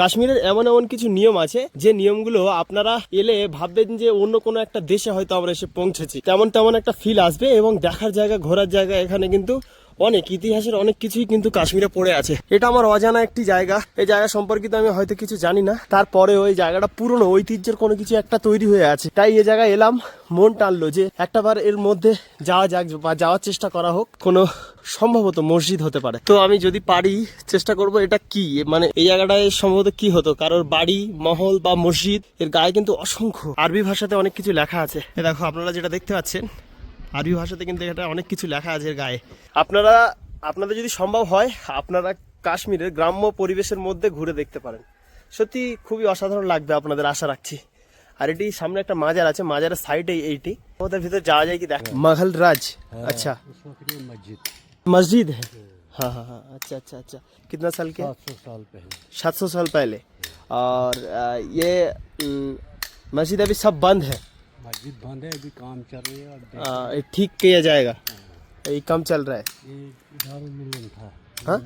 কাশ্মীরের এমন এমন কিছু নিয়ম আছে, যে নিয়মগুলো আপনারা এলে ভাববেন যে অন্য কোনো একটা দেশে হয়তো আমরা এসে পৌঁছেছি। তেমন তেমন একটা ফিল আসবে এবং দেখার জায়গা, ঘোরার জায়গা এখানে কিন্তু অনেক ইতিহাসের অনেক কিছুই কিন্তু কাশ্মীরে পড়ে আছে। এটা আমার অজানা একটি জায়গা। এই জায়গা সম্পর্কিত আমি হয়তো কিছু জানি না। তারপরে ওই জায়গাটা পুরনো, ঐতিহ্যের কোনো কিছু একটা তৈরি হয়ে আছে। তাই এই জায়গায় এলাম, মন টানলো যে একটাবার এর মধ্যে যাওয়া যাক বা যাওয়ার চেষ্টা করা হোক। কোনো সম্ভবত মসজিদ হতে পারে। তো আমি যদি পারি, চেষ্টা করব এটা কি? মানে এই জায়গাটায় সম্ভবত কি হতো? কারোর বাড়ি, মহল বা মসজিদ, এর গায়ে কিন্তু অসংখ্য আরবি ভাষাতে অনেক কিছু লেখা আছে। এ দেখো, আপনারা যেটা দেখতে পাচ্ছেন আরবি ভাষাতে কিন্তু এটা অনেক কিছু লেখা আছে এর গায়ে আপনারা আপনাদের যদি সম্ভব হয় আপনারা কাশ্মীরের গ্রাম্য পরিবেশের মধ্যে ঘুরে দেখতে পারেন সত্যি খুবই অসাধারণ লাগবে আপনাদের আশা রাখছি আর এটি সামনে একটা মাজার আছে মাজারের সাইডে এইটি ওদের ভিতরে যাওয়া যায় কি দেখ মাঘল রাজ আচ্ছা उस वक्त ये मस्जिद मस्जिद है हाँ हाँ हाँ अच्छा अच्छा अच्छा कितना साल के सात सौ साल पहले सात सौ साल पहले और अ, ये अम, मस्जिद अभी सब बंद है अभी बंद है अभी काम चल रहा है हाँ, ठीक किया जाएगा। हाँ। ये कम चल रहा है। ये हाँ?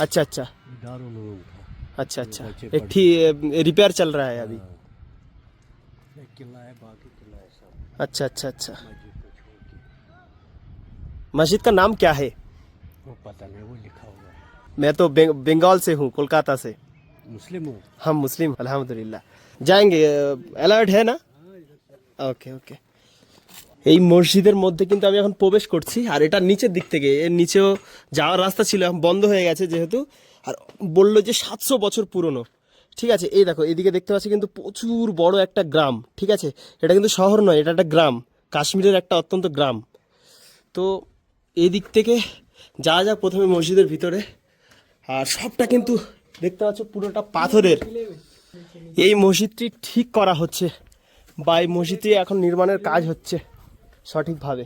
अच्छा, अच्छा। था। अच्छा अच्छा। था। अच्छा अच्छा। एक ठीक रिपेयर चल रहा है अभी। किला है बाकी किला है सब। अच्छा अच्छा अच्छा। मस्जिद का नाम क्या है? वो पता नहीं वो लिखा हुआ है। मैं तो बंगाल से हूँ कोलकाता से। मुस्लिम हूँ? हम मुस्लिम अल्हम्दुलिल्लाह। जाएँगे अलर्ट है ना? ওকে ওকে এই মসজিদের মধ্যে কিন্তু আমি এখন প্রবেশ করছি, আর এটা নিচের দিক থেকে, এর নিচেও যাওয়ার রাস্তা ছিল, এখন বন্ধ হয়ে গেছে যেহেতু, আর বলল যে সাতশো বছর পুরনো। ঠিক আছে, এই দেখো, এদিকে দেখতে পাচ্ছি কিন্তু প্রচুর বড় একটা গ্রাম, ঠিক আছে? এটা কিন্তু শহর নয়, এটা একটা গ্রাম, কাশ্মীরের একটা অত্যন্ত গ্রাম। তো এই দিক থেকে যাওয়া যাক প্রথমে মসজিদের ভিতরে, আর সবটা কিন্তু দেখতে পাচ্ছ পুরোটা পাথরের। এই মসজিদটি ঠিক করা হচ্ছে। বা এই মসজিদটি এখন নির্মাণের কাজ হচ্ছে সঠিকভাবে।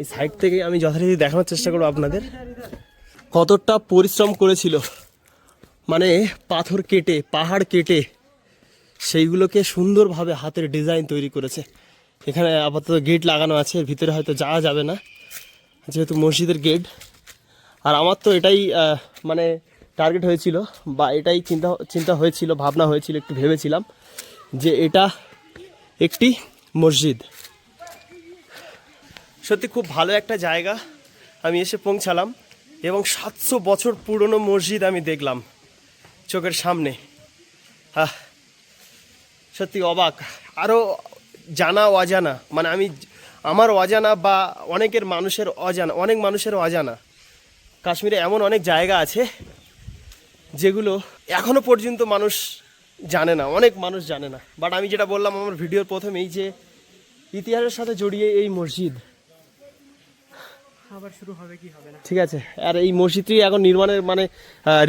এই সাইড থেকে আমি যথারীতি দেখানোর চেষ্টা করব আপনাদের। কতটা পরিশ্রম করেছিল। মানে পাথর কেটে, পাহাড় কেটে সেইগুলোকে সুন্দরভাবে হাতের ডিজাইন তৈরি করেছে। এখানে আপাতত গেট লাগানো আছে ভিতরে হয়তো যাওয়া যাবে না, যেহেতু মসজিদের গেট আর আমার তো এটাই মানে টার্গেট হয়েছিল, বা এটাই চিন্তা চিন্তা হয়েছিল, ভাবনা হয়েছিল, একটু ভেবেছিলাম যে এটা একটি মসজিদ। সত্যি খুব ভালো একটা জায়গা। আমি এসে পৌঁছালাম এবং সাতশো বছর পুরনো মসজিদ আমি দেখলাম চোখের সামনে। আহ, সত্যি অবাক। আরও জানা অজানা মানে আমি আমার অজানা বা অনেকের মানুষের অজানা, অনেক মানুষের অজানা। কাশ্মীরে এমন অনেক জায়গা আছে যেগুলো এখনও পর্যন্ত মানুষ জানে না অনেক মানুষ জানে না। বাট আমি যেটা বললাম আমার ভিডিওর প্রথমেই যে ইতিহাসের সাথে জড়িয়ে এই মসজিদ। আবার শুরু হবে কি হবে না? ঠিক আছে আর এই মসজিদটি এখন নির্মাণের মানে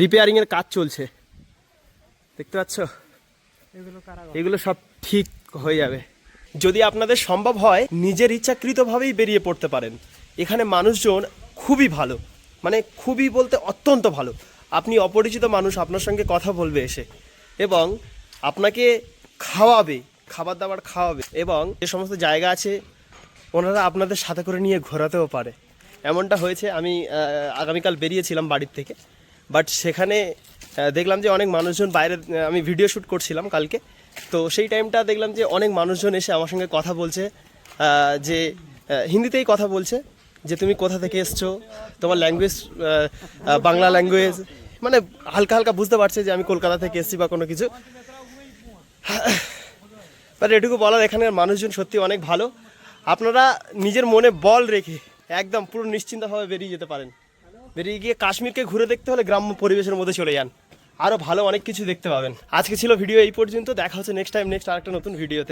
রিপেয়ারিং এর কাজ চলছে। দেখতে পাচ্ছ? এগুলো এগুলো সব ঠিক হয়ে যাবে। যদি আপনাদের সম্ভব হয় নিজের ইচ্ছাকৃতভাবেই বেরিয়ে পড়তে পারেন। এখানে মানুষজন খুবই ভালো। মানে খুবই বলতে অত্যন্ত ভালো। আপনি অপরিচিত মানুষ আপনার সঙ্গে কথা বলবে এসে। এবং আপনাকে খাওয়াবে, খাবার দাবার খাওয়াবে এবং যে সমস্ত জায়গা আছে, ওনারা আপনাদের সাথে করে নিয়ে ঘোরাতেও পারে। এমনটা হয়েছে, আমি আগামীকাল বেরিয়েছিলাম বাড়ির থেকে বাট সেখানে দেখলাম যে অনেক মানুষজন বাইরে আমি ভিডিও শ্যুট করছিলাম কালকে, তো সেই টাইমটা দেখলাম যে অনেক মানুষজন এসে আমার সঙ্গে কথা বলছে যে হিন্দিতেই কথা বলছে, যে তুমি কোথা থেকে এসছো, তোমার ল্যাঙ্গুয়েজ বাংলা ল্যাঙ্গুয়েজ মানে হালকা হালকা বুঝতে পারছে যে আমি কলকাতা থেকে এসেছি বা কোনো কিছু। বাট এটুকু বলার, এখানের মানুষজন সত্যি অনেক ভালো। আপনারা নিজের মনে বল রেখে একদম পুরো নিশ্চিন্তভাবে বেরিয়ে যেতে পারেন। বেরিয়ে গিয়ে কাশ্মীরকে ঘুরে দেখতে হলে গ্রাম্য পরিবেশের মধ্যে চলে যান। আরও ভালো অনেক কিছু দেখতে পাবেন। আজকে ছিল ভিডিও এই পর্যন্ত। দেখা হচ্ছে নেক্সট টাইম নেক্সট আরেকটা নতুন ভিডিওতে